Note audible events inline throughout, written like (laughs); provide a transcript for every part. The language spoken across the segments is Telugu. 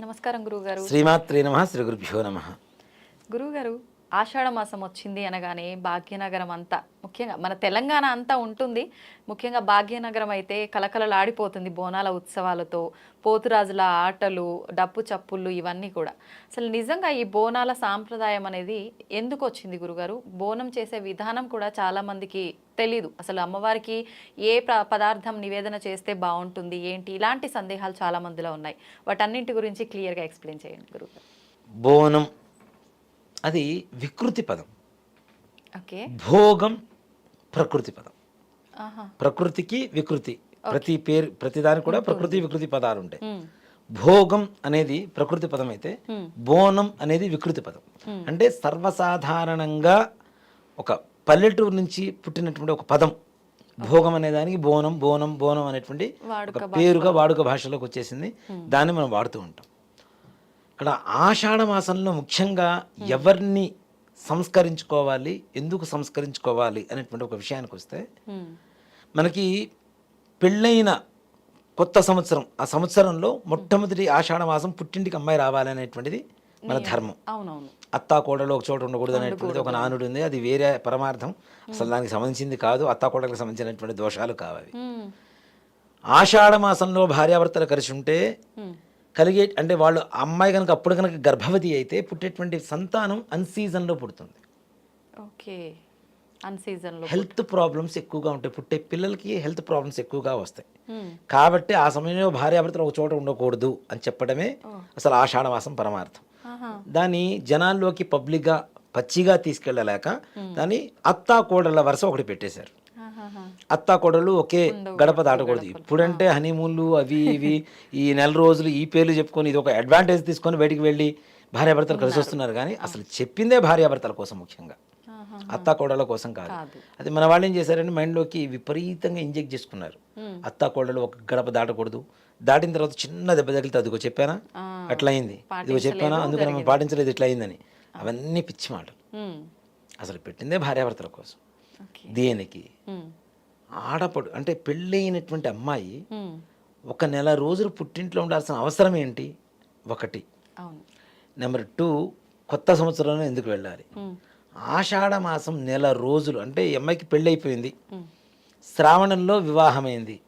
నమస్కారం గురువుగారు. శ్రీమాత్రే నమ శ్రీ గురుభ్యో నమ. గురువుగారు ఆషాఢ మాసం వచ్చింది అనగానే భాగ్యనగరం అంతా ముఖ్యంగా మన తెలంగాణ అంతా ఉంటుంది. ముఖ్యంగా భాగ్యనగరం అయితే కలకలలాడిపోతుంది బోనాల ఉత్సవాలతో పోతురాజుల ఆటలు డప్పు చప్పుళ్ళు ఇవన్నీ కూడా. అసలు నిజంగా ఈ బోనాల సాంప్రదాయం అనేది ఎందుకు వచ్చింది గురుగారు? బోనం చేసే విధానం కూడా చాలా మందికి తెలీదు. అసలు అమ్మవారికి ఏ పదార్థం నివేదన చేస్తే బాగుంటుంది ఏంటి? ఇలాంటి సందేహాలు చాలా మందిలో ఉన్నాయి. వాటన్నింటి గురించి క్లియర్గా ఎక్స్ప్లెయిన్ చేయండి గురుగారు. బోనం అది వికృతి పదం. ఓకే. భోగం ప్రకృతి పదం. ప్రకృతికి వికృతి. ప్రతి పేరు ప్రతి దానికి కూడా ప్రకృతి వికృతి పదాలు ఉంటాయి. భోగం అనేది ప్రకృతి పదం అయితే. బోనం అనేది వికృతి పదం. అంటే సర్వసాధారణంగా ఒక పల్లెటూరు నుంచి పుట్టినటువంటి ఒక పదం. భోగం అనే దానికి బోనం బోనం బోనం అనేటువంటి పేరుగా వాడుక భాషలోకి వచ్చేసింది. దాన్ని మనం వాడుతూ ఉంటాం. ఇక్కడ ఆషాఢ మాసంలో ముఖ్యంగా ఎవరిని సంస్కరించుకోవాలి ఎందుకు సంస్కరించుకోవాలి అనేటువంటి ఒక విషయానికి వస్తే. మనకి పెళ్ళైన కొత్త సంవత్సరం ఆ సంవత్సరంలో మొట్టమొదటి ఆషాఢ మాసం పుట్టింటికి అమ్మాయి రావాలి అనేటువంటిది మన ధర్మం. అత్తా కోడలు ఒక చోట ఉండకూడదు అనేటువంటిది ఒక నానుడు ఉంది అది వేరే పరమార్థం. అసలు దానికి సంబంధించింది కాదు అత్తా కోడలకు సంబంధించినటువంటి దోషాలు కావాలి. ఆషాఢ మాసంలో భార్యాభర్తలు కలిసి ఉంటే. కలిగే అంటే వాళ్ళు అమ్మాయి కనుక అప్పుడు కనుక గర్భవతి అయితే పుట్టేటువంటి సంతానం అన్సీజన్లో పుడుతుంది. ఓకే. అన్ సీజన్లో హెల్త్ ప్రాబ్లమ్స్ ఎక్కువగా ఉంటాయి. పుట్టే పిల్లలకి హెల్త్ ప్రాబ్లమ్స్ ఎక్కువగా వస్తాయి. కాబట్టి ఆ సమయంలో భార్యాభర్తలు ఒక చోట ఉండకూడదు అని చెప్పడమే అసలు ఆషాఢ మాసం పరమార్థం దాన్ని జనాల్లోకి పబ్లిక్గా పచ్చిగా తీసుకెళ్ళలేక దాన్ని అత్తా కోడళ్ళ వరుస ఒకటి పెట్టేశారు. అత్తా కోడలు ఒకే గడప దాటకూడదు. ఇప్పుడంటే హనీమూన్లు అవి (laughs) ఇవి ఈ నెల రోజులు ఈ పేర్లు చెప్పుకొని ఇది ఒక అడ్వాంటేజ్ తీసుకొని బయటికి వెళ్ళి భార్యాభర్తలు కలిసి వస్తున్నారు కానీ అసలు చెప్పిందే భార్యాభర్తల కోసం ముఖ్యంగా. అత్తా కోడళ్ళ కోసం కాదు. అది మన వాళ్ళు ఏం చేశారంటే మైండ్లోకి విపరీతంగా ఇంజెక్ట్ చేసుకున్నారు. మ్మ్. అత్తా కోడలు ఒక గడప దాటకూడదు. దాటిన తర్వాత చిన్న దెబ్బ తగిలితే అదిగో చెప్పానా. అట్లా అయింది. ఇదిగో చెప్పానా? అందుకని మనం పాటించలేదు ఇట్లా అయిందని. అవన్నీ పిచ్చి మాటలు. మ్మ్. అసలు పెట్టిందే భార్యాభర్తల కోసం. దేనికి. ఆడపడు అంటే పెళ్ళైనటువంటి అమ్మాయి మ్మ్. ఒక నెల రోజులు పుట్టింట్లో ఉండాల్సిన అవసరం ఏంటి? ఒకటి. నెంబర్ టూ కొత్త సంవత్సరంలో ఎందుకు వెళ్ళాలి. ఆషాఢ మాసం నెల రోజులు అంటే ఈ అమ్మాయికి పెళ్ళి అయిపోయింది మ్మ్. శ్రావణంలో వివాహమైంది.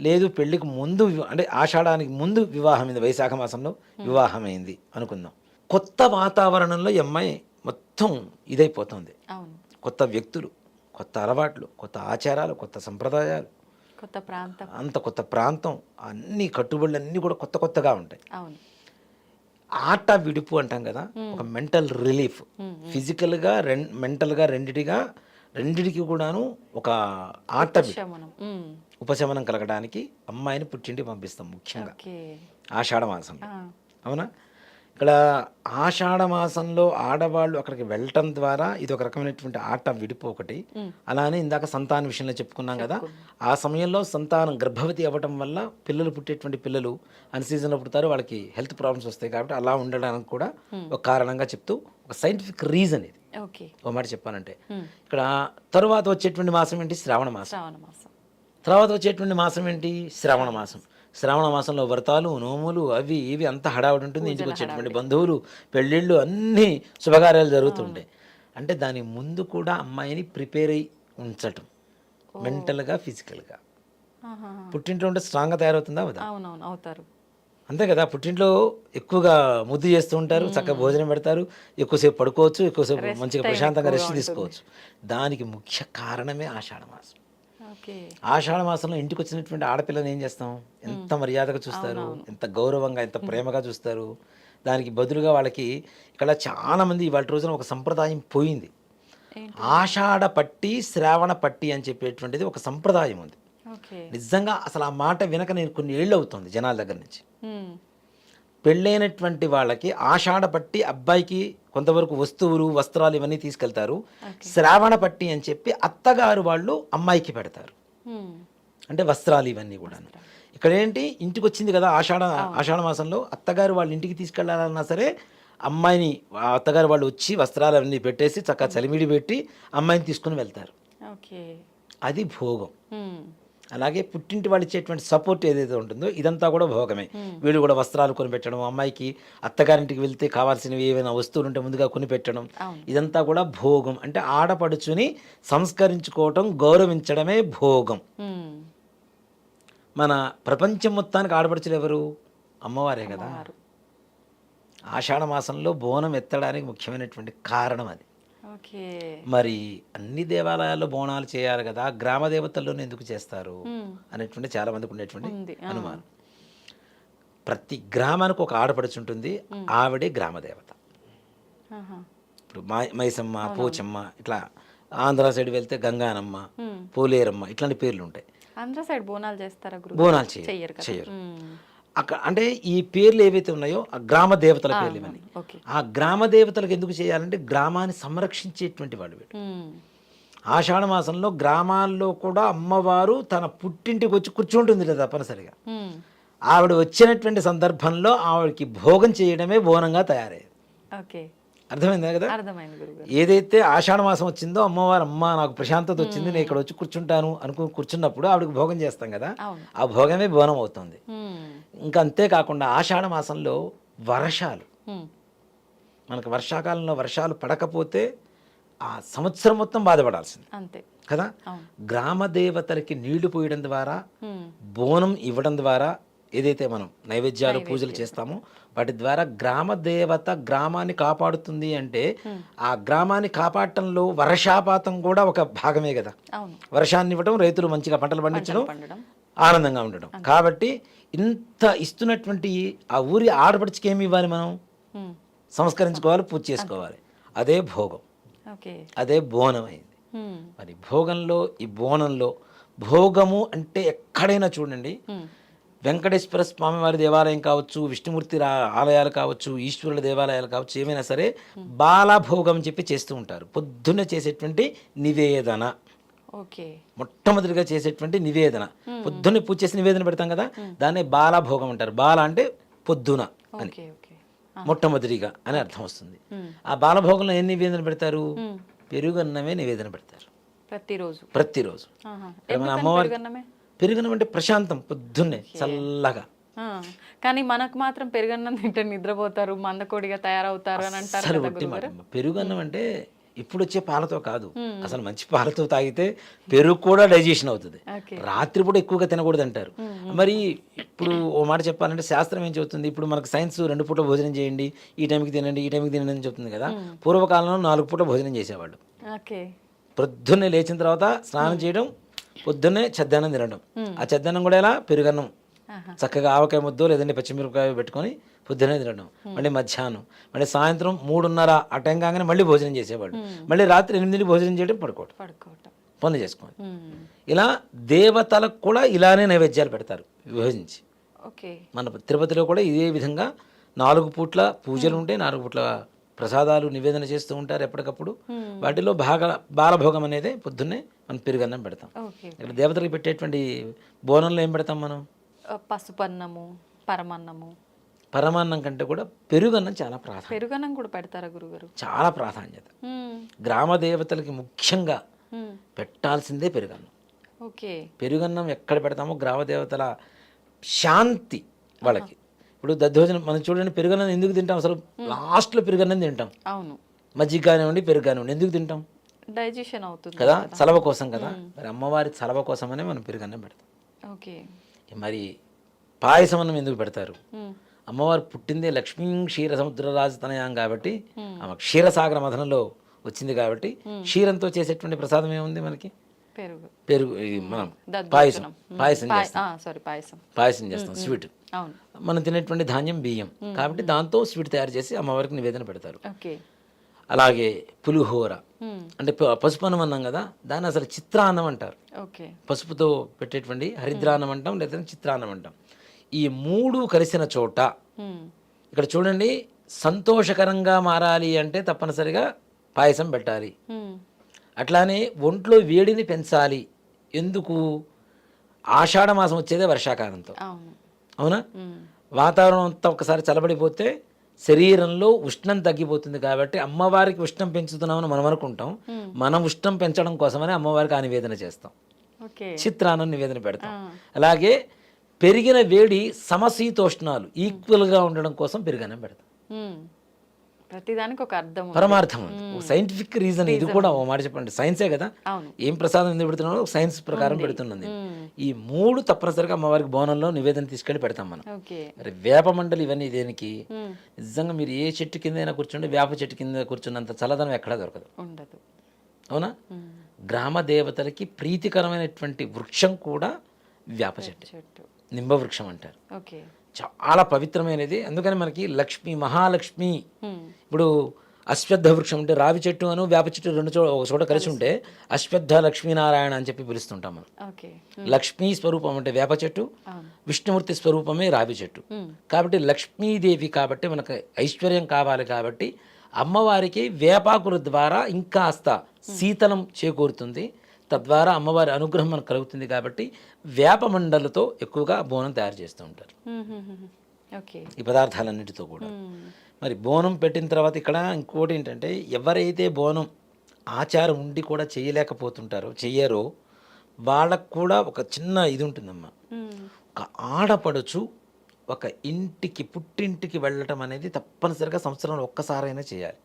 లేదు పెళ్ళికి ముందు అంటే ఆషాఢానికి ముందు వివాహమైంది వైశాఖ మాసంలో వివాహమైంది అనుకుందాం. కొత్త వాతావరణంలో ఈ అమ్మాయి మొత్తం ఇదైపోతుంది. కొత్త వ్యక్తులు. కొత్త అలవాట్లు కొత్త ఆచారాలు కొత్త సంప్రదాయాలు. కొత్త ప్రాంతం. అంత కొత్త ప్రాంతం అన్ని కట్టుబడులు అన్నీ కూడా కొత్త కొత్తగా ఉంటాయి. అవును. ఆట విడుపు అంటాం కదా ఒక మెంటల్ రిలీఫ్. ఫిజికల్గా రెం మెంటల్గా రెండిటిగా రెండిటికి కూడాను ఒక ఆట. ఉపశమనం. కలగడానికి అమ్మాయిని పుట్టింటికి పంపిస్తాం ముఖ్యంగా. ఆషాఢ మాసం. అవునా? ఇక్కడ ఆషాఢ మాసంలో ఆడవాళ్ళు అక్కడికి వెళ్ళటం ద్వారా ఇది ఒక రకమైనటువంటి ఆట విడిపు ఒకటి. అలానే ఇందాక సంతాన విషయంలో చెప్పుకున్నాం కదా. ఆ సమయంలో సంతానం గర్భవతి అవ్వటం వల్ల పిల్లలు పుట్టేటువంటి పిల్లలు అన్ సీజన్లో పుడతారు వాళ్ళకి హెల్త్ ప్రాబ్లమ్స్ వస్తాయి కాబట్టి అలా ఉండడానికి కూడా ఒక కారణంగా చెప్తూ ఒక సైంటిఫిక్ రీజన్ ఇది. ఓకే. ఒక మాట చెప్పానంటే. ఇక్కడ తరువాత వచ్చేటువంటి మాసం ఏంటి? శ్రావణ మాసం. తర్వాత వచ్చేటువంటి మాసం ఏంటి? శ్రావణ మాసం. శ్రావణ మాసంలో వ్రతాలు నోములు అవి ఇవి అంత హడావుడి ఉంటుంది. ఇంటికి వచ్చేటువంటి బంధువులు పెళ్ళిళ్ళు అన్నీ శుభకార్యాలు జరుగుతుంటాయి. అంటే దాని ముందు కూడా అమ్మాయిని ప్రిపేర్ అయి ఉంచటం. మెంటల్గా ఫిజికల్గా. పుట్టింట్లో ఉంటే స్ట్రాంగ్గా తయారవుతుందా అవుతారు. అంతే కదా పుట్టింట్లో ఎక్కువగా ముద్దు చేస్తూ ఉంటారు చక్కగా భోజనం పెడతారు ఎక్కువసేపు పడుకోవచ్చు ఎక్కువసేపు మంచిగా ప్రశాంతంగా రెస్ట్ తీసుకోవచ్చు. దానికి ముఖ్య కారణమే ఆషాఢ మాసం. ఆషాఢ మాసంలో ఇంటికి వచ్చినటువంటి ఆడపిల్లని ఏం చేస్తాం? ఎంత మర్యాదగా చూస్తారు? ఎంత గౌరవంగా ఎంత ప్రేమగా చూస్తారు? దానికి బదులుగా వాళ్ళకి ఇక్కడ చాలా మంది ఇవాళ రోజున ఒక సంప్రదాయం పోయింది? ఆషాఢ పట్టి శ్రావణ పట్టి అని చెప్పేటువంటిది ఒక సంప్రదాయం ఉంది. నిజంగా అసలు ఆ మాట వినక నేను కొన్ని ఏళ్ళు అవుతుంది జనాల దగ్గర నుంచి. పెళ్ళైనటువంటి వాళ్ళకి ఆషాఢ పట్టి అబ్బాయికి కొంతవరకు వస్తువులు వస్త్రాలు ఇవన్నీ తీసుకెళ్తారు. శ్రావణ పట్టి అని చెప్పి అత్తగారు వాళ్ళు అమ్మాయికి పెడతారు. అంటే వస్త్రాలు ఇవన్నీ కూడా ఇక్కడ ఏంటి? ఇంటికి వచ్చింది కదా ఆషాఢ ఆషాఢ మాసంలో అత్తగారు వాళ్ళ ఇంటికి తీసుకెళ్ళాలన్నా సరే అమ్మాయిని అత్తగారు వాళ్ళు వచ్చి వస్త్రాలు అవన్నీ పెట్టేసి చక్కగా చలిమిడి పెట్టి అమ్మాయిని తీసుకుని వెళ్తారు. ఓకే. అది భోగం. అలాగే పుట్టింటి వాళ్ళు ఇచ్చేటువంటి సపోర్ట్ ఏదైతే ఉంటుందో ఇదంతా కూడా భోగమే. వీళ్ళు కూడా వస్త్రాలు కొనిపెట్టడం అమ్మాయికి అత్తగారింటికి వెళ్తే కావాల్సినవి ఏవైనా వస్తువులు ఉంటే ముందుగా కొనిపెట్టడం. ఇదంతా కూడా భోగం. అంటే ఆడపడుచుని సంస్కరించుకోవటం గౌరవించడమే భోగం. మన ప్రపంచం మొత్తానికి ఆడపడుచులు ఎవరు? అమ్మవారే కదా. ఆషాఢ మాసంలో బోనం ఎత్తడానికి ముఖ్యమైనటువంటి కారణం అది. మరి అన్ని దేవాలయాల్లో బోనాలు చేయాలి కదా గ్రామ దేవతల్లోనే ఎందుకు చేస్తారు. అనేటువంటి చాలా మందికి ఉండేటువంటి. అనుమానం ప్రతి గ్రామానికి ఒక ఆడపడుచు ఉంటుంది ఆవిడే గ్రామ దేవత ఆహా. ఇప్పుడు మై మైసమ్మ పోచమ్మ ఇట్లా ఆంధ్ర సైడ్ వెళ్తే గంగానమ్మ. పోలేరమ్మ ఇట్లాంటి పేర్లు ఉంటాయి ఆంధ్ర సైడ్ బోనాలు చేస్తారా బోనాలు చేయరు చేయరు. అక్కడ అంటే ఈ పేర్లు ఏవైతే ఉన్నాయో ఆ గ్రామ దేవతల పేర్లు ఇవన్నీ ఆ గ్రామ దేవతలకు ఎందుకు చేయాలంటే గ్రామాన్ని సంరక్షించేటువంటి వీడు ఉమ్. ఆషాఢ మాసంలో గ్రామాల్లో కూడా అమ్మవారు తన పుట్టింటికి వచ్చి కూర్చుంటుంది కదా తప్పనిసరిగా. ఆవిడ వచ్చినటువంటి సందర్భంలో ఆవిడకి భోగం చేయడమే బోనంగా తయారయ్యేది. అర్థమైందా కదా? ఏదైతే ఆషాఢ మాసం వచ్చిందో అమ్మవారు అమ్మ నాకు ప్రశాంతత వచ్చింది నేను ఇక్కడ వచ్చి కూర్చుంటాను అనుకుని కూర్చున్నప్పుడు ఆవిడకి భోగం చేస్తాం కదా? ఆ భోగమే బోనం అవుతుంది. ఇంకా అంతేకాకుండా ఆషాఢ మాసంలో వర్షాలు. మనకు వర్షాకాలంలో వర్షాలు పడకపోతే ఆ సంవత్సరం మొత్తం బాధపడాల్సింది. అంతే. కదా? గ్రామ దేవతలకి నీళ్ళు పోయడం ద్వారా. బోనం ఇవ్వడం ద్వారా ఏదైతే మనం నైవేద్యాలు పూజలు చేస్తామో వాటి ద్వారా గ్రామ దేవత గ్రామాన్ని కాపాడుతుంది అంటే ఆ గ్రామాన్ని కాపాడటంలో వర్షాపాతం కూడా ఒక భాగమే కదా. వర్షాన్ని ఇవ్వడం రైతులు మంచిగా పంటలు పండించడం ఆనందంగా ఉండడం కాబట్టి ఇంత ఇస్తున్నటువంటి ఆ ఊరి ఆడపడిచికి ఏమి ఇవ్వాలి మనం. సంస్కరించుకోవాలి పూజ చేసుకోవాలి. అదే భోగం. ఓకే. అదే బోనం అయింది. మరి భోగంలో ఈ బోనంలో భోగము అంటే ఎక్కడైనా చూడండి. వెంకటేశ్వర స్వామి వారి దేవాలయం కావచ్చు విష్ణుమూర్తి ఆలయాలు కావచ్చు ఈశ్వరుల దేవాలయాలు కావచ్చు ఏమైనా సరే బాలభోగం అని చెప్పి చేస్తూ ఉంటారు. పొద్దున్న చేసేటువంటి నివేదన. ఓకే. మొట్టమొదటిగా చేసేటువంటి నివేదన. పొద్దున్నే పూజ చేసి నివేదన పెడతాం కదా దాన్నే బాలభోగం అంటారు. బాల అంటే పొద్దున అని. మొట్టమొదటిగా అని అర్థం వస్తుంది. ఆ బాలభోగంలో ఏం నివేదన పెడతారు. పెరుగన్నమే నివేదన పెడతారు. ప్రతిరోజు. ప్రతిరోజు. మన అమ్మవారి పెరుగన్నం అంటే ప్రశాంతం పొద్దున్నే చల్లగా. కానీ మనకు మాత్రం పెరుగన్నం తింటే నిద్రపోతారు మందకోడిగా తయారవుతారు అని అంటారు పెరుగన్నం అంటే ఇప్పుడు వచ్చే పాలతో కాదు. అసలు మంచి పాలతో తాగితే పెరుగు కూడా డైజెషన్ అవుతుంది. ఓకే. రాత్రిపూట ఎక్కువగా తినకూడదు అంటారు మరి ఇప్పుడు ఓ మాట చెప్పాలంటే శాస్త్రం ఏం చెబుతుంది? ఇప్పుడు మనకు సైన్స్ రెండు పూట భోజనం చేయండి ఈ టైంకి తినండి ఈ టైంకి తినండి అని చెప్తుంది కదా. పూర్వకాలంలో నాలుగు పూట భోజనం చేసేవాళ్ళు. పొద్దున్నే లేచిన తర్వాత స్నానం చేయడం పొద్దున్నే చెద్దన్నం తినడం. ఆ చెద్దన్నం కూడా ఎలా? పెరుగన్నం. చక్కగా ఆవకాయ ముద్దో లేదంటే పచ్చిమిరపకాయ పెట్టుకొని పొద్దున్నే తినడం మళ్ళీ మధ్యాహ్నం మళ్ళీ సాయంత్రం మూడున్నర ఆ టైం కాగానే మళ్ళీ భోజనం చేసేవాళ్ళు. మళ్ళీ రాత్రి ఎనిమిదింటికి భోజనం చేయడం పడుకోవడం. పడుకోవటం. పనులు చేసుకోండి. ఇలా దేవతలకు కూడా ఇలానే నైవేద్యాలు పెడతారు విభజించి. ఓకే. మన తిరుపతిలో కూడా ఇదే విధంగా నాలుగు పూట్ల పూజలు ఉంటాయి నాలుగు పూట్ల ప్రసాదాలు నివేదన చేస్తూ ఉంటారు ఎప్పటికప్పుడు. వాటిలో భాగ బాలభోగం అనేది పొద్దున్నే మనం పెరుగన్నం పెడతాం. ఇక్కడ దేవతలకు పెట్టేటువంటి బోనంలో ఏం పెడతాం మనం? పసుపన్నము పరమన్నము. పరమాన్నం కంటే కూడా పెరుగన్నం చాలా ప్రాధాన్యత. పెరుగన్నం కూడా పెడతారా గురుగారు? చాలా ప్రాధాన్యత. గ్రామ దేవతలకి ముఖ్యంగా. పెట్టాల్సిందే పెరుగన్నం. ఓకే. పెరుగన్నం ఎక్కడ పెడతామో గ్రామ దేవతల శాంతి వాళ్ళకి. ఇప్పుడు దద్దోజనం మనం చూడండి పెరుగన్నం ఎందుకు తింటాం? అసలు లాస్ట్లో పెరుగన్నం తింటాం. అవును. మజ్జిగ కానివ్వండి పెరుగు కానివ్వండి ఎందుకు తింటాం? డైజెషన్ అవుతుంది కదా చలవ కోసం కదా. మరి అమ్మవారి చలవ కోసమనే మనం పెరుగన్నం పెడతాం. ఓకే. మరి పాయసం అన్నం ఎందుకు పెడతారు. అమ్మవారు పుట్టిందే లక్ష్మీ క్షీర సముద్ర రాజతనయాం కాబట్టి ఆమె క్షీరసాగర మథనంలో వచ్చింది కాబట్టి క్షీరంతో చేసేటువంటి ప్రసాదం ఏముంది మనకి? పెరుగు. పెరుగు ఇది మనం. పాయసం. పాయసం పాయ- చేస్తాం. సారీ పాయసం. పాయసం చేస్తాం స్వీట్. మనం తినేటువంటి ధాన్యం బియ్యం. కాబట్టి దాంతో స్వీట్ తయారు చేసి అమ్మవారికి నివేదన పెడతారు. అలాగే పులిహోర. అంటే పసుపు అన్నం అన్నాం కదా దాన్ని అసలు చిత్రాన్నం అంటారు. ఓకే. పసుపుతో పెట్టేటువంటి హరిద్రాన్నం అంటాం లేదా చిత్రాన్నం అంటాం. ఈ మూడు కలిసిన చోట. ఇక్కడ చూడండి సంతోషకరంగా మారాలి అంటే తప్పనిసరిగా పాయసం పెట్టాలి. అట్లానే ఒంట్లో వేడిని పెంచాలి. ఎందుకు? ఆషాఢ మాసం వచ్చేదే వర్షాకాలంతో. అవును. వాతావరణం అంతా ఒకసారి చల్లబడిపోతే శరీరంలో ఉష్ణం తగ్గిపోతుంది కాబట్టి అమ్మవారికి ఉష్ణం పెంచుతున్నామని మనం అనుకుంటాం. మనం ఉష్ణం పెంచడం కోసమని అమ్మవారికి ఆ నివేదన చేస్తాం. ఓకే. చిత్రాన్నం నివేదన పెడతాం. అలాగే పెరిగిన వేడి సమశీతోష్ణాలు ఈక్వల్గా ఉండడం కోసం పెరుగన్నం పెడతాం. ప్రతిదానికి ఒక అర్థం. పరమార్థం ఉంది. సైంటిఫిక్ రీజన్ ఇది కూడా ఓ మాట చెప్పండి. సైన్సే కదా? ఏం ప్రసాదం ఎందుకు పెడుతున్నాడో సైన్స్ ప్రకారం పెడుతున్నది ఈ మూడు తప్పనిసరిగా అమ్మవారికి బోనంలో నివేదన తీసుకెళ్ళి పెడతాం మనం. మరి వేప మండలి ఇవన్నీ దేనికి. నిజంగా మీరు ఏ చెట్టు కిందైనా కూర్చోండి వేప చెట్టు కింద కూర్చున్నంత చల్లదనం ఎక్కడా దొరకదు. ఉండదు. అవునా. గ్రామ దేవతలకి ప్రీతికరమైనటువంటి వృక్షం కూడా వేప చెట్టు. చెట్టు నింబ వృక్షం అంటారు. ఓకే. చాలా పవిత్రమైనది. అందుకని మనకి లక్ష్మి మహాలక్ష్మి. ఇప్పుడు అశ్వత్థ వృక్షం అంటే రావి చెట్టు అను వేప చెట్టు రెండు చోట ఒక చోట కలిసి ఉంటే అశ్వత్థ లక్ష్మీనారాయణ అని చెప్పి పిలుస్తుంటాం మనం. లక్ష్మీ స్వరూపం అంటే వేప చెట్టు విష్ణుమూర్తి స్వరూపమే రావి చెట్టు. కాబట్టి లక్ష్మీదేవి కాబట్టి మనకు ఐశ్వర్యం కావాలి కాబట్టి అమ్మవారికి వేపాకుల ద్వారా ఇంకాస్త శీతలం చేకూరుతుంది. తద్వారా అమ్మవారి అనుగ్రహం మనకు కలుగుతుంది కాబట్టి వేప మండలతో ఎక్కువగా బోనం తయారు చేస్తూ ఉంటారు. ఈ పదార్థాలన్నిటితో కూడా. మ్మ్. మరి బోనం పెట్టిన తర్వాత ఇక్కడ ఇంకోటి ఏంటంటే ఎవరైతే బోనం ఆచారం ఉండి కూడా చేయలేకపోతుంటారో చెయ్యరో వాళ్ళకు కూడా ఒక చిన్న ఇది ఉంటుందమ్మా. మ్మ్. ఒక ఆడపడుచు ఒక ఇంటికి పుట్టింటికి వెళ్ళటం అనేది తప్పనిసరిగా సంవత్సరంలో ఒక్కసారైనా చేయాలి.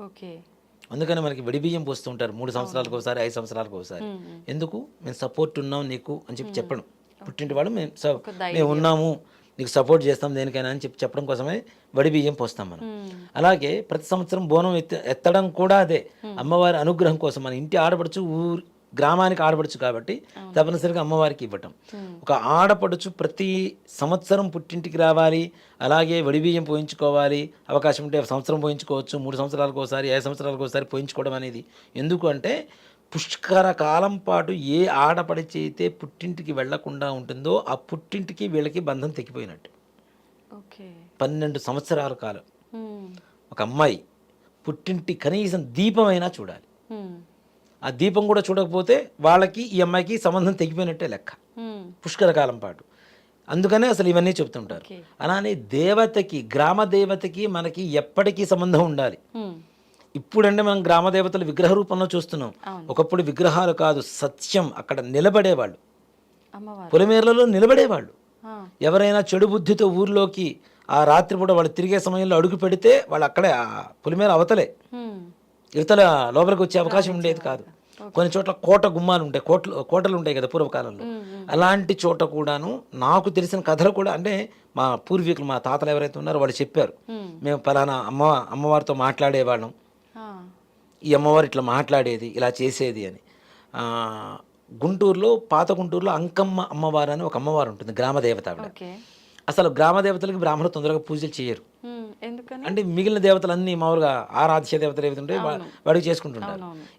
ఓకే. అందుకని మనకి విడి బియ్యం పోస్తుంటారు. మూడు సంవత్సరాలకు ఒకసారి ఐదు సంవత్సరాలకు ఒకసారి. ఎందుకు? మేము సపోర్ట్ ఉన్నాం నీకు అని చెప్పి చెప్పడం పుట్టింటి వాళ్ళు మేము. మేము ఉన్నాము నీకు సపోర్ట్ చేస్తాం దేనికైనా అని చెప్పి చెప్పడం కోసమే వడి బియ్యం పోస్తాం మనం. అలాగే ప్రతి సంవత్సరం బోనం ఎత్త ఎత్తడం కూడా అదే. అమ్మవారి అనుగ్రహం కోసం మన ఇంటి ఆడపడుచు ఊరు గ్రామానికి ఆడపడుచు కాబట్టి తప్పనిసరిగా అమ్మవారికి ఇవ్వటం. ఒక ఆడపడుచు ప్రతి సంవత్సరం పుట్టింటికి రావాలి అలాగే వడి బియ్యం పోయించుకోవాలి అవకాశం ఉంటే సంవత్సరం పోయించుకోవచ్చు మూడు సంవత్సరాలకు ఒకసారి ఐదు సంవత్సరాలకు ఒకసారి పోయించుకోవడం అనేది. ఎందుకు అంటే పుష్కర కాలం పాటు ఏ ఆడపడిచి అయితే పుట్టింటికి వెళ్ళకుండా ఉంటుందో ఆ పుట్టింటికి వీళ్ళకి బంధం తెగిపోయినట్టు. ఓకే. పన్నెండు సంవత్సరాల కాలం. ఒక అమ్మాయి పుట్టింటి కనీసం దీపమైనా చూడాలి. ఆ దీపం కూడా చూడకపోతే వాళ్ళకి ఈ అమ్మాయికి సంబంధం తెగిపోయినట్టే లెక్క. పుష్కర కాలం పాటు అందుకనే అసలు ఇవన్నీ చెప్తుంటారు. అలానే దేవతకి గ్రామ దేవతకి మనకి ఎప్పటికీ సంబంధం ఉండాలి. ఇప్పుడంటే మనం గ్రామ దేవతలు విగ్రహ రూపంలో చూస్తున్నాం. ఒకప్పుడు విగ్రహాలు కాదు సత్యం అక్కడ నిలబడేవాళ్ళు పొలిమేరలలో నిలబడేవాళ్ళు. ఎవరైనా చెడు బుద్ధితో ఊర్లోకి ఆ రాత్రిపూట వాళ్ళు తిరిగే సమయంలో అడుగు పెడితే వాళ్ళు అక్కడే ఆ పులిమేర అవతలే. ఇవతల లోపలికి వచ్చే అవకాశం ఉండేది కాదు కొన్ని చోట్ల కోట గుమ్మాలు ఉంటాయి కోటలు కోటలు ఉంటాయి కదా పూర్వకాలంలో. అలాంటి చోట కూడాను నాకు తెలిసిన కథలు కూడా అంటే మా పూర్వీకులు మా తాతలు ఎవరైతే ఉన్నారో వాళ్ళు చెప్పారు. మ్మ్. పలానా అమ్మ అమ్మవారితో మాట్లాడేవాళ్ళం. ఈ అమ్మవారు ఇట్లా మాట్లాడేది ఇలా చేసేది అని. గుంటూరులో పాత గుంటూరులో అంకమ్మ అమ్మవారు అని ఒక అమ్మవారు ఉంటుంది గ్రామ దేవత ఆవిడ. అసలు గ్రామ దేవతలకు బ్రాహ్మణులు తొందరగా పూజలు చేయరు. అంటే మిగిలిన దేవతలన్నీ మామూలుగా ఆరాధ్య దేవతలు ఏవైతే ఉంటాయో వా- వాడికి చేసుకుంటుంటారు.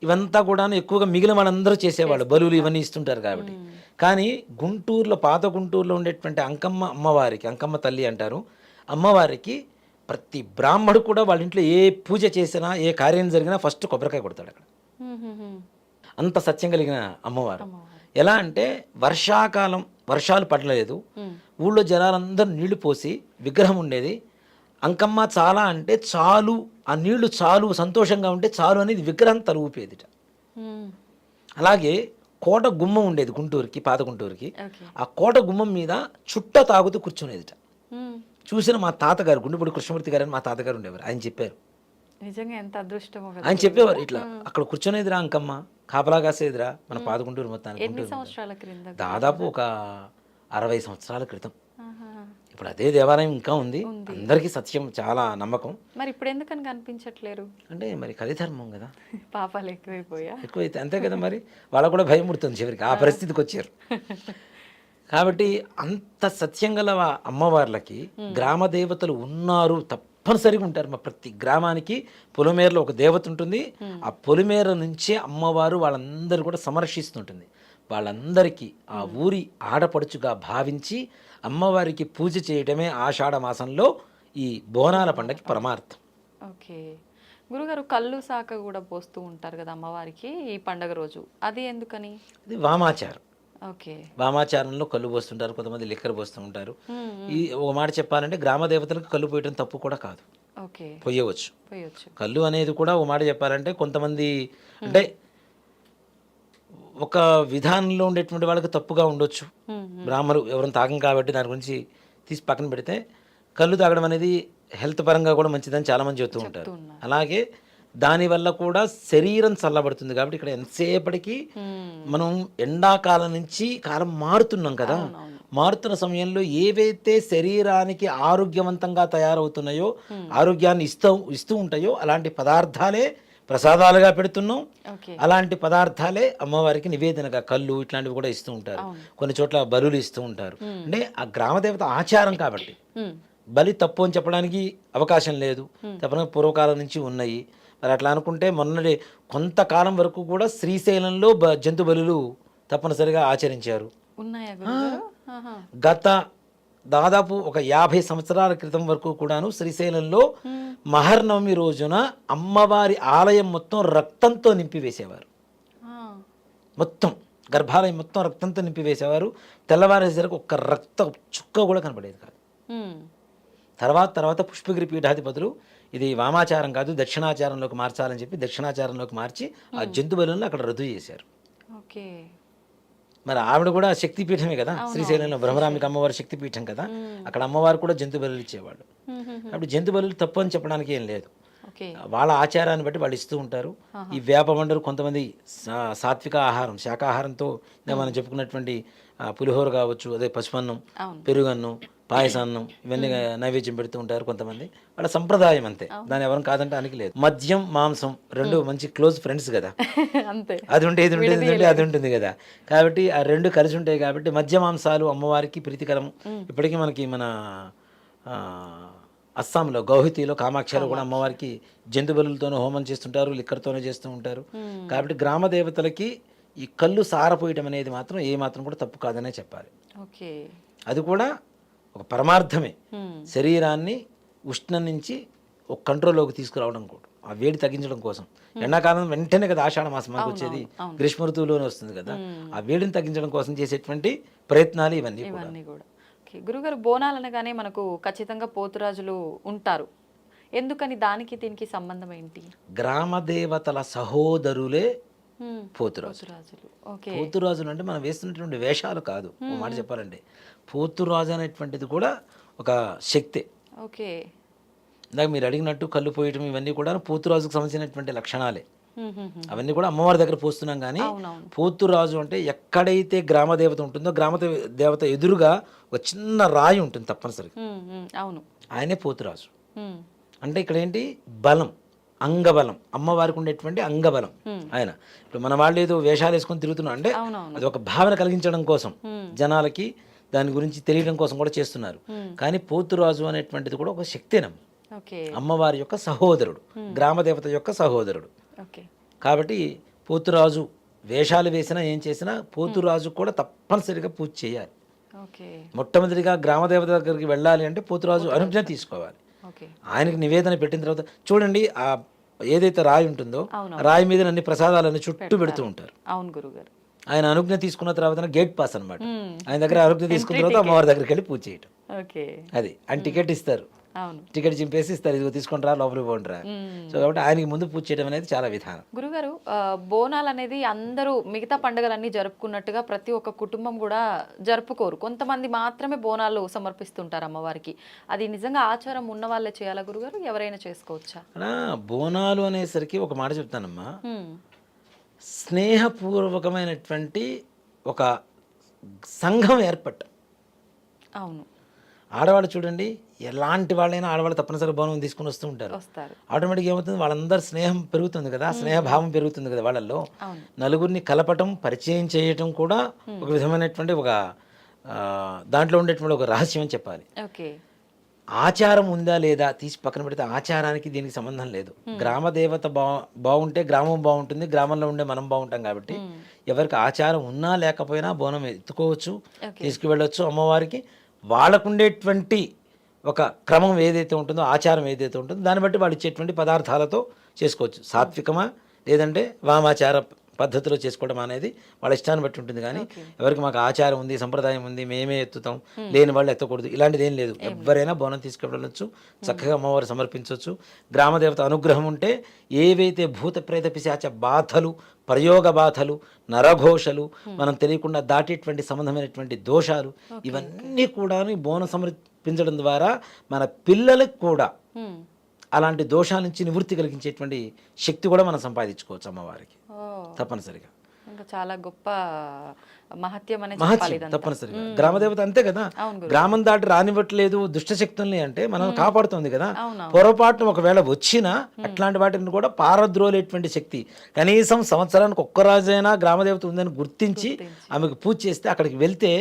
ఇవంతా కూడా ఎక్కువగా మిగిలిన వాళ్ళందరూ చేసేవాళ్ళు బలులు ఇవన్నీ ఇస్తుంటారు కాబట్టి. కానీ గుంటూరులో పాత గుంటూరులో ఉండేటువంటి అంకమ్మ అమ్మవారికి అంకమ్మ తల్లి అంటారు అమ్మవారికి ప్రతి బ్రాహ్మడు కూడా వాళ్ళ ఇంట్లో ఏ పూజ చేసినా ఏ కార్యం జరిగినా ఫస్ట్ కొబ్బరికాయ కొడతాడు అక్కడ. అంత సత్యం కలిగిన అమ్మవారు. ఎలా అంటే వర్షాకాలం వర్షాలు పడలేదు. ఊళ్ళో జనాలందరూ నీళ్ళు పోసి విగ్రహం ఉండేది. అంకమ్మ చాలా అంటే చాలు ఆ నీళ్ళు చాలు సంతోషంగా ఉంటే చాలు అనేది విగ్రహం మ్మ్. అలాగే కోట గుమ్మం ఉండేది గుంటూరుకి పాత గుంటూరుకి ఆ కోట గుమ్మం మీద చుట్ట తాగుతూ కూర్చునేదిట. చూసిన మా తాతగారు గుండెపూడి కృష్ణమూర్తి గారు అని మా తాతగారు ఉండేవారు. ఆయన చెప్పారు. నిజంగా ఎంత అదృష్టమో కదా. ఆయన చెప్పేవారు ఇట్లా అక్కడ కూర్చునేదిరా అంకమ్మ. కాపలా కాసేదిరా మన పాత గుంటూరు మొత్తానికి దాదాపు ఒక అరవై సంవత్సరాల క్రితం. ఇప్పుడు అదే దేవాలయం ఇంకా ఉంది. అందరికీ సత్యం చాలా నమ్మకం. మరి ఇప్పుడు ఎందుకని కనిపించట్లేరు? అంటే మరి కలిధర్మం కదా. (laughs) పాపాలు ఎక్కువైపోయా? ఎక్కువైతే అంతే కదా మరి. వాళ్ళకు కూడా భయం పుడుతుంది చివరికి. ఆ పరిస్థితికి వచ్చారు. (laughs) కాబట్టి అంత సత్యం గల అమ్మవార్లకి గ్రామ దేవతలు ఉన్నారు తప్పనిసరిగా ఉంటారు మా ప్రతి గ్రామానికి. పొలిమేరలో ఒక దేవత ఉంటుంది. ఆ పొలిమేర నుంచే అమ్మవారు వాళ్ళందరూ కూడా సమరక్షిస్తుంటుంది వాళ్ళందరికీ ఆ ఊరి ఆడపడుచుగా భావించి అమ్మవారికి పూజ చేయడమే ఆషాఢ మాసంలో ఈ బోనాల పండగకి పరమార్థం. ఓకే. గురుగారు కళ్ళు శాఖ కూడా పోస్తూ ఉంటారు కదా అమ్మవారికి ఈ పండగ రోజు. అది ఎందుకని? ఇది వామాచారం. వామాచారంలో కళ్ళు పోస్తుంటారు కొంతమంది లిక్కర్ పోస్తూ ఉంటారు మ్మ్. ఈ ఒక మాట చెప్పాలంటే గ్రామ దేవతలకు కళ్ళు పోయటం తప్పు కూడా కాదు. ఓకే. పోయవచ్చు. కళ్ళు అనేది కూడా ఒక మాట చెప్పాలంటే కొంతమంది అంటే ఒక విధానంలో ఉండేటువంటి వాళ్ళకి తప్పుగా ఉండొచ్చు. బ్రాహ్మణులు ఎవరైనా తాగం కాబట్టి దాని గురించి తీసి పక్కన పెడితే కళ్ళు తాగడం అనేది హెల్త్ పరంగా కూడా మంచిదని చాలామంది చెప్తూ ఉంటారు. అలాగే దానివల్ల కూడా శరీరం చల్లబడుతుంది కాబట్టి ఇక్కడ ఎంతసేపటికి మనం ఎండాకాలం నుంచి కాలం మారుతున్నాం కదా. మారుతున్న సమయంలో ఏవైతే శరీరానికి ఆరోగ్యవంతంగా తయారవుతున్నాయో ఆరోగ్యాన్ని ఇస్తూ ఇస్తూ ఉంటాయో అలాంటి పదార్థాలే ప్రసాదాలుగా పెడుతున్నాం. అలాంటి పదార్థాలే అమ్మవారికి నివేదనగా కళ్ళు ఇట్లాంటివి కూడా ఇస్తూ ఉంటారు. కొన్ని చోట్ల బలులు ఇస్తూ ఉంటారు. అంటే ఆ గ్రామదేవత ఆచారం కాబట్టి బలి తప్పు అని చెప్పడానికి అవకాశం లేదు. చెప్పడానికి పూర్వకాలం నుంచి ఉన్నాయి. మరి అట్లా అనుకుంటే మొన్నటి కొంతకాలం వరకు కూడా శ్రీశైలంలో జంతు బలులు తప్పనిసరిగా ఆచరించారు. గత దాదాపు ఒక యాభై సంవత్సరాల క్రితం వరకు కూడాను శ్రీశైలంలో మహర్నవమి రోజున అమ్మవారి ఆలయం మొత్తం రక్తంతో నింపివేసేవారు. మొత్తం గర్భాలయం మొత్తం రక్తంతో నింపివేసేవారు. తెల్లవారేసరికి ఒక్క రక్త చుక్క కూడా కనపడేది కాదు. తర్వాత తర్వాత పుష్పగిరి పీఠాధిపతులు ఇది వామాచారం కాదు దక్షిణాచారంలోకి మార్చాలని చెప్పి దక్షిణాచారంలోకి మార్చి ఆ జంతు బలులను అక్కడ రద్దు చేశారు. ఓకే. మరి ఆవిడ కూడా శక్తిపీఠమే కదా శ్రీశైలంలో బ్రహ్మరామిక అమ్మవారి శక్తిపీఠం కదా అక్కడ అమ్మవారు కూడా జంతు బలులు ఇచ్చేవాళ్ళు. అప్పుడు జంతు బలులు తప్పు అని చెప్పడానికి ఏం లేదు. వాళ్ళ ఆచారాన్ని బట్టి వాళ్ళు ఇస్తూ ఉంటారు. ఈ వేప మండలు కొంతమంది సాత్విక ఆహారం శాకాహారంతో మనం చెప్పుకున్నటువంటి పులిహోర కావచ్చు అదే పసుపన్నం. పెరుగన్నం పాయసాన్నం ఇవన్నీ నైవేద్యం పెడుతూ ఉంటారు కొంతమంది. వాళ్ళ సంప్రదాయం అంతే. దాన్ని ఎవరం కాదంటే అనికి లేదు. మద్యం మాంసం రెండు మంచి క్లోజ్ ఫ్రెండ్స్ కదా. (laughs) అంతే. అది ఉంటే ఇది ఉంటుంది ఇది ఉంటే అది ఉంటుంది కదా. కాబట్టి ఆ రెండు కలిసి ఉంటాయి కాబట్టి మద్య మాంసాలు అమ్మవారికి ప్రీతికరం. ఇప్పటికీ మనకి మన అస్సాంలో గౌహతిలో కామాక్షలో కూడా అమ్మవారికి జంతు బలులతోనే హోమం చేస్తుంటారు లిక్కర్తోనే చేస్తూ ఉంటారు కాబట్టి గ్రామ దేవతలకి ఈ కళ్ళు సారపోయటం అనేది మాత్రం ఏ మాత్రం కూడా తప్పు కాదనే చెప్పాలి. ఓకే. అది కూడా ఒక పరమార్థమే. శరీరాన్ని ఉష్ణం నుంచి ఒక కంట్రోల్లోకి తీసుకురావడం కూడా ఆ వేడి తగ్గించడం కోసం. ఎండాకాలం వెంటనే కదా ఆషాఢ మాసం మనకు వచ్చేది. గ్రీష్మ ఋతువులోనే వస్తుంది కదా. ఆ వేడిని తగ్గించడం కోసం చేసేటువంటి ప్రయత్నాలు ఇవన్నీ కూడా. గురుగారు బోనాలు అనగానే మనకు ఖచ్చితంగా పోతురాజులు ఉంటారు. ఎందుకని దానికి దీనికి సంబంధం ఏంటి? గ్రామ దేవతల సహోదరులే. పోతురాజు పోతురాజులు. అంటే మనం వేస్తున్నటువంటి వేషాలు కాదు. మాట చెప్పాలంటే. పోతురాజు అనేటువంటిది కూడా ఒక శక్తే. ఓకే. ఇందాక మీరు అడిగినట్టు కళ్ళు పోయటం ఇవన్నీ కూడా పోతురాజుకు సంబంధించినటువంటి లక్షణాలే. అవన్నీ కూడా అమ్మవారి దగ్గర పోస్తున్నాం కానీ పోతురాజు అంటే ఎక్కడైతే గ్రామ దేవత ఉంటుందో గ్రామ దేవత ఎదురుగా ఒక చిన్న రాయి ఉంటుంది తప్పనిసరిగా. అవును. ఆయనే పోతురాజు. అంటే ఇక్కడ ఏంటి బలం అంగబలం. అమ్మవారికి ఉండేటువంటి అంగబలం. ఆయన. ఇప్పుడు మన వాళ్ళు ఏదో వేషాలు వేసుకొని తిరుగుతున్నాం అంటే అది ఒక భావన కలిగించడం కోసం. జనాలకి దాని గురించి తెలియడం కోసం కూడా చేస్తున్నారు. కానీ పోతురాజు అనేటువంటిది కూడా ఒక శక్తేనం. అమ్మవారి యొక్క సహోదరుడు గ్రామ దేవత యొక్క సహోదరుడు. కాబట్టి పోతురాజు వేషాలు వేసినా ఏం చేసినా పోతురాజు కూడా తప్పనిసరిగా పూజ చేయాలి. మొట్టమొదటిగా గ్రామదేవత దగ్గరికి వెళ్ళాలి అంటే పోతురాజు అనుజ్ఞ తీసుకోవాలి. ఆయనకి నివేదన పెట్టిన తర్వాత చూడండి ఆ ఏదైతే రాయి ఉంటుందో. రాయి మీద అన్ని ప్రసాదాలను చుట్టూ పెడుతూ ఉంటారు. అవును గురుగారు. ఆయన అనుజ్ఞ తీసుకున్న తర్వాత గేట్ పాస్ అన్నమాట. Hmm. ఆయన దగ్గర అనుజ్ఞ తీసుకున్న తర్వాత అమ్మవారి దగ్గరికి వెళ్ళి పూజ చేయటం. ఓకే అది. ఆయన టికెట్ ఇస్తారు. అవును. టికెట్ చింపేసి ఇస్తారు. ఇదిగో తీసుకుంటారా? లోపలికి పోండిరా. సో కాబట్టి ఆయనకి ముందు పూజ చేయడం అనేది చాలా విధానం. గురుగారు బోనాలు అనేది అందరూ మిగతా పండుగలన్నీ జరుపుకున్నట్టుగా ప్రతి ఒక్క కుటుంబం కూడా జరుపుకోరు. కొంతమంది మాత్రమే బోనాలు సమర్పిస్తుంటారు అమ్మవారికి. అది నిజంగా ఆచారం ఉన్న వాళ్ళే చేయాలా గురుగారు? ఎవరైనా చేసుకోవచ్చా? బోనాలు అనేసరికి ఒక మాట చెప్తానమ్మా. హ్మ్. స్నేహపూర్వకమైనటువంటి ఒక సంఘం ఏర్పట్ట అవును. ఆడవాళ్ళు చూడండి ఎలాంటి వాళ్ళైనా ఆడవాళ్ళు తప్పనిసరి బోనం తీసుకుని వస్తూ ఉంటారు. ఆటోమేటిక్గా ఏమవుతుంది? వాళ్ళందరి స్నేహం పెరుగుతుంది కదా స్నేహ భావం పెరుగుతుంది కదా వాళ్ళల్లో. నలుగురిని కలపటం పరిచయం చేయటం కూడా ఒక విధమైనటువంటి ఒక దాంట్లో ఉండేటువంటి ఒక రహస్యం అని చెప్పాలి. ఓకే. ఆచారం ఉందా లేదా తీసి పక్కన పెడితే ఆచారానికి దీనికి సంబంధం లేదు. గ్రామ దేవత బా బాగుంటే గ్రామం బాగుంటుంది గ్రామంలో ఉండే మనం బాగుంటాం కాబట్టి ఎవరికి ఆచారం ఉన్నా లేకపోయినా బోనం ఎత్తుకోవచ్చు Okay. తీసుకువెళ్ళొచ్చు అమ్మవారికి. వాళ్ళకుండేటువంటి ఒక క్రమం ఏదైతే ఉంటుందో ఆచారం ఏదైతే ఉంటుందో దాన్ని బట్టి వాళ్ళు ఇచ్చేటువంటి పదార్థాలతో చేసుకోవచ్చు. సాత్వికమా లేదంటే వామాచార పద్ధతిలో చేసుకోవడం అనేది వాళ్ళ ఇష్టాన్ని బట్టి ఉంటుంది. కానీ ఎవరికి మాకు ఆచారం ఉంది సంప్రదాయం ఉంది మేమే ఎత్తుతాం లేని వాళ్ళు ఎత్తకూడదు. ఇలాంటిది ఏం లేదు. ఎవరైనా బోనం తీసుకెళ్ళవచ్చు చక్కగా అమ్మవారు సమర్పించవచ్చు గ్రామదేవత అనుగ్రహం ఉంటే ఏవైతే భూత ప్రేత పిశాచ బాధలు ప్రయోగ బాధలు నరఘోషలు మనం తెలియకుండా దాటేటువంటి సంబంధమైనటువంటి దోషాలు ఇవన్నీ కూడా బోనం సమర్పించడం ద్వారా మన పిల్లలకు కూడా. అలాంటి దోషాల నుంచి నివృత్తి కలిగించేటువంటి శక్తి కూడా మనం సంపాదించుకోవచ్చు అమ్మవారికి. తప్పనిసరిగా. ఇంకా చాలా గొప్ప మహత్యం తప్పనిసరిగా. గ్రామదేవత అంతే కదా. గ్రామం దాటి రానివ్వట్లేదు దుష్ట శక్తుల్ని అంటే మనం కాపాడుతుంది కదా. పొరపాటున ఒకవేళ వచ్చినా అట్లాంటి వాటిని కూడా పారద్రోలేటువంటి శక్తి. కనీసం సంవత్సరానికి ఒక్క రోజైనా గ్రామదేవత ఉందని గుర్తించి ఆమెకు పూజ చేస్తే అక్కడికి వెళ్తే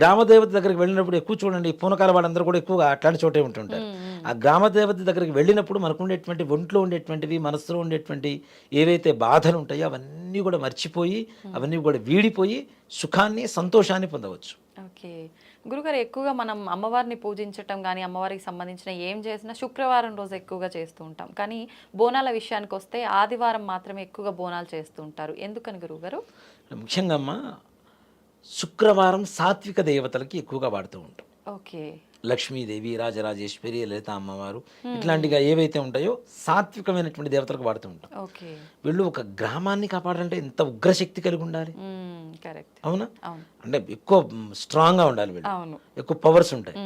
గ్రామదేవత దగ్గరికి వెళ్ళినప్పుడు ఎక్కువ చూడండి పూనకాల వాళ్ళందరూ కూడా ఎక్కువగా అట్లాంటి చోటే ఉంటుంటారు. ఆ గ్రామదేవత దగ్గరికి వెళ్ళినప్పుడు మనకు ఉండేటువంటి ఒంట్లో ఉండేటువంటివి మనసులో ఉండేటువంటి ఏవైతే బాధలు ఉంటాయో అవన్నీ కూడా మర్చిపోయి అవన్నీ కూడా వీడిపోయి సుఖాన్ని సంతోషాన్ని పొందవచ్చు. ఓకే. గురుగారు ఎక్కువగా మనం అమ్మవారిని పూజించటం కానీ అమ్మవారికి సంబంధించిన ఏం చేసినా శుక్రవారం రోజు ఎక్కువగా చేస్తూ ఉంటాం. కానీ బోనాల విషయానికి వస్తే ఆదివారం మాత్రమే ఎక్కువగా బోనాలు చేస్తూ ఉంటారు. ఎందుకని గురుగారు? ముఖ్యంగా అమ్మ శుక్రవారం సాత్విక దేవతలకి ఎక్కువగా వాడుతూ ఉంటాం. ఓకే. లక్ష్మీదేవి రాజరాజేశ్వరి లలిత అమ్మవారు ఇట్లాంటిగా ఏవైతే ఉంటాయో సాత్వికమైనటువంటి దేవతలకు వాడుతూ ఉంటాం. వీళ్ళు ఒక గ్రామాన్ని కాపాడాలంటే ఎంత ఉగ్రశక్తి కలిగి ఉండాలి. అవునా? అంటే ఎక్కువ స్ట్రాంగ్గా ఉండాలి వీళ్ళు. ఎక్కువ పవర్స్ ఉంటాయి.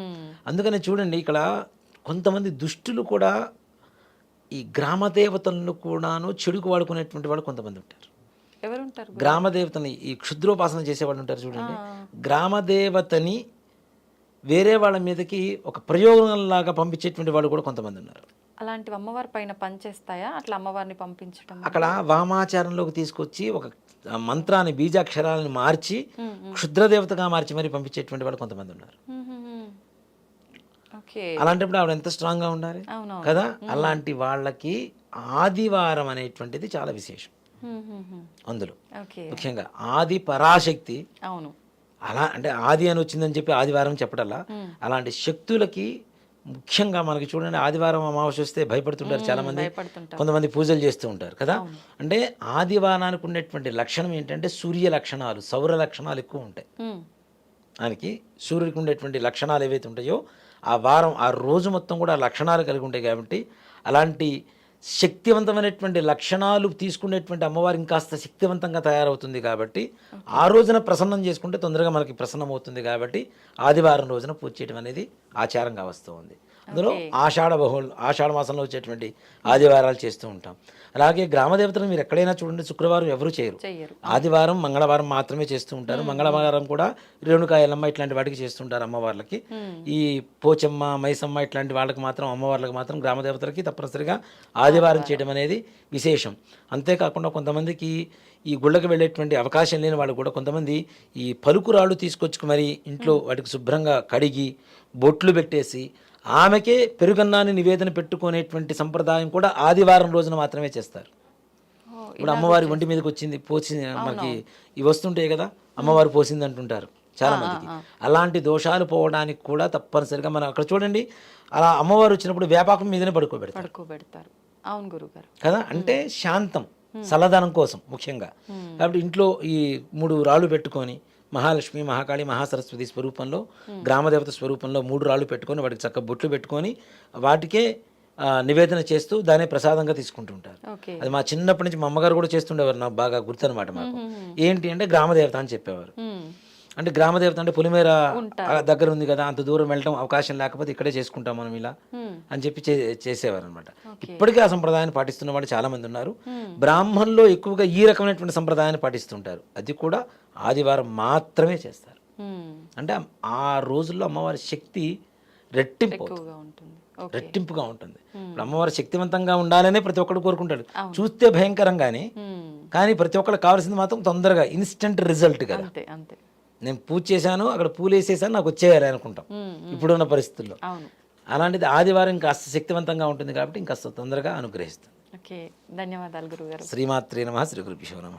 అందుకనే చూడండి ఇక్కడ కొంతమంది దుష్టులు కూడా ఈ గ్రామ దేవతలను కూడాను చెడుకు వాడుకునేటువంటి వాళ్ళు కొంతమంది ఉంటారు? గ్రామ దేవతని ఈ క్షుద్రోపాసన చేసేవాళ్ళు ఉంటారు చూడండి. గ్రామ దేవతని వేరే వాళ్ళ మీదకి ఒక ప్రయోగంలాగా పంపించేటువంటి వాళ్ళు కూడా కొంతమంది ఉన్నారు. అలాంటివి అమ్మవారి పైన పనిచేస్తాయా? అట్లా అమ్మవారిని పంపించటం అక్కడ వామాచారంలోకి తీసుకొచ్చి ఒక మంత్రాన్ని బీజాక్షరాలను మార్చి క్షుద్రదేవతగా మార్చి మరి పంపించేటువంటి వాళ్ళు కొంతమంది ఉన్నారు. అలాంటప్పుడు ఆవిడ ఎంత స్ట్రాంగ్గా ఉండాలి? కదా? అలాంటి వాళ్ళకి ఆదివారం అనేటువంటిది చాలా విశేషం. అందులో. ముఖ్యంగా ఆది పరాశక్తి అవును. అలా అంటే ఆది అని వచ్చిందని చెప్పి ఆదివారం చెప్పడల్లా? అలాంటి శక్తులకి ముఖ్యంగా మనకి చూడండి ఆదివారం అమావాస్య వస్తే భయపడుతుంటారు చాలా మంది భయపడుతుంటాం కొంతమంది పూజలు చేస్తూ ఉంటారు కదా? అంటే ఆదివారానికి ఉన్నటువంటి లక్షణం ఏంటంటే సూర్య లక్షణాలు సౌర లక్షణాలు ఎక్కువ ఉంటాయి. దానికి సూర్యుడికి ఉండేటువంటి లక్షణాలు ఏవైతే ఉంటాయో ఆ వారం ఆ రోజు మొత్తం కూడా లక్షణాలు కలిగి ఉంటాయి కాబట్టి అలాంటి శక్తివంతమైనటువంటి లక్షణాలు తీసుకునేటువంటి అమ్మవారు ఇంకాస్త శక్తివంతంగా తయారవుతుంది కాబట్టి ఆ రోజున ప్రసన్నం చేసుకుంటే తొందరగా మనకి ప్రసన్నం అవుతుంది కాబట్టి ఆదివారం రోజున పూజ చేయడం అనేది ఆచారంగా వస్తూ ఉంది. అందులో ఆషాఢ బహుళ ఆషాఢ మాసంలో వచ్చేటువంటి ఆదివారాలు చేస్తూ ఉంటాం. అలాగే గ్రామదేవతలు మీరు ఎక్కడైనా చూడండి శుక్రవారం ఎవరు చేయరు. ఆదివారం మంగళవారం మాత్రమే చేస్తూ ఉంటారు. మంగళవారం కూడా రేణుకాయలమ్మ ఇట్లాంటి వాటికి చేస్తుంటారు అమ్మవార్లకి. ఈ పోచమ్మ మైసమ్మ ఇట్లాంటి వాళ్ళకి మాత్రం అమ్మవార్లకు మాత్రం గ్రామదేవతలకి తప్పనిసరిగా ఆదివారం చేయడం అనేది విశేషం. అంతేకాకుండా కొంతమందికి ఈ గుళ్ళకి వెళ్ళేటువంటి అవకాశం లేని వాళ్ళు కూడా కొంతమంది ఈ పలుకురాళ్ళు తీసుకొచ్చి మరి ఇంట్లో వాటికి శుభ్రంగా కడిగి బొట్లు పెట్టేసి ఆమెకే పెరుగన్నాన్ని నివేదన పెట్టుకునేటువంటి సంప్రదాయం కూడా ఆదివారం రోజున మాత్రమే చేస్తారు. ఇప్పుడు అమ్మవారి ఒంటి మీదకి వచ్చింది పోసి మనకి ఇవి వస్తుంటాయి కదా అమ్మవారు పోసింది అంటుంటారు చాలా మందికి. అలాంటి దోషాలు పోవడానికి కూడా తప్పనిసరిగా మనం అక్కడ చూడండి అలా అమ్మవారు వచ్చినప్పుడు వేపాకం మీదనే పడుకోబెడతారు. పడుకోబెడతారు. అవును గురుగారు. కదా అంటే శాంతం చల్లదనం కోసం ముఖ్యంగా. కాబట్టి ఇంట్లో ఈ మూడు రాళ్ళు పెట్టుకొని మహాలక్ష్మి మహాకాళి మహాసరస్వతి స్వరూపంలో గ్రామదేవత స్వరూపంలో మూడు రాళ్ళు పెట్టుకొని వాటికి చక్క బొట్లు పెట్టుకొని వాటికే నివేదన చేస్తూ దాన్ని ప్రసాదంగా తీసుకుంటుంటారు. అది మా చిన్నప్పటి నుంచి మా అమ్మగారు కూడా చేస్తుండేవారు నాకు బాగా గుర్తనమాట మాకు. ఏంటి అంటే గ్రామదేవత అని చెప్పేవారు. అంటే గ్రామదేవత అంటే పులిమేర దగ్గర ఉంది కదా అంత దూరం వెళ్ళడం అవకాశం లేకపోతే ఇక్కడే చేసుకుంటాం మనం ఇలా. అని చెప్పి చే చేసేవారు అనమాట ఇప్పటికీ ఆ సంప్రదాయాన్ని పాటిస్తున్న వాళ్ళు చాలా మంది ఉన్నారు బ్రాహ్మణుల్లో ఎక్కువగా ఈ రకమైనటువంటి సంప్రదాయాన్ని పాటిస్తుంటారు. అది కూడా ఆదివారం మాత్రమే చేస్తారు. అంటే ఆ రోజుల్లో అమ్మవారి శక్తి రెట్టింపు రెట్టింపుగా ఉంటుంది. ఇప్పుడు అమ్మవారు శక్తివంతంగా ఉండాలనే ప్రతి ఒక్కడు కోరుకుంటాడు. చూస్తే భయంకరంగానే. కానీ ప్రతి ఒక్కరికి కావాల్సింది మాత్రం తొందరగా ఇన్స్టెంట్ రిజల్ట్ కదా. నేను పూజ చేశాను అక్కడ పూలు వేసేసాను నాకు వచ్చేయాలి అనుకుంటాం. ఇప్పుడున్న పరిస్థితుల్లో. అలాంటిది ఆదివారం కాస్త శక్తివంతంగా ఉంటుంది కాబట్టి ఇంకాస్త తొందరగా అనుగ్రహిస్తుంది. ఓకే. ధన్యవాదాలు గురుగారు. శ్రీమాత్రే నమ శ్రీ గురుభ్యో నమ.